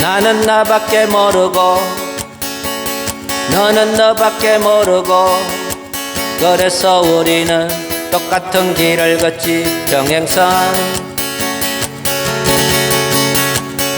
나는 나밖에 모르고 너는 너밖에 모르고 그래서 우리는 똑같은 길을 걷지. 평행선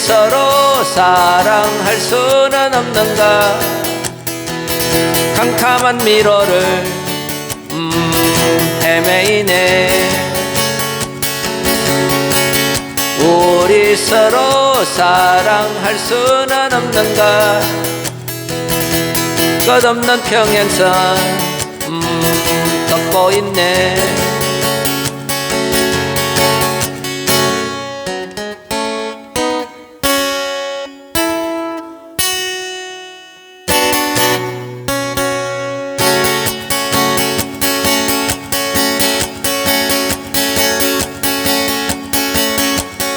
서로 사랑할 수는 없는가? 캄캄한 미로를 음, 헤매이네. 우리 서로 사랑할 수는 없는가? 끝없는 평행선 음, 걷고 있네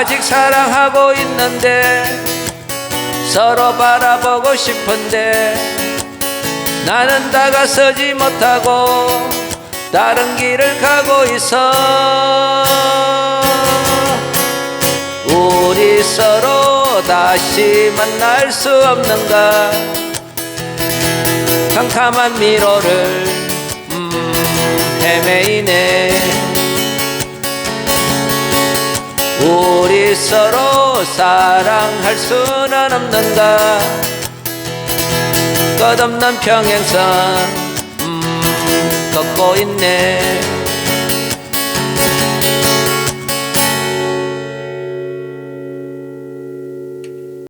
아직 사랑하고 있는데 서로 바라보고 싶은데 나는 다가서지 못하고 다른 길을 가고 있어. 우리 서로 다시 만날 수 없는가? 캄캄한 미로를 음, 헤매이네 서로 사랑할 수는 없는가? 끝없는 평행선 음, 걷고 있네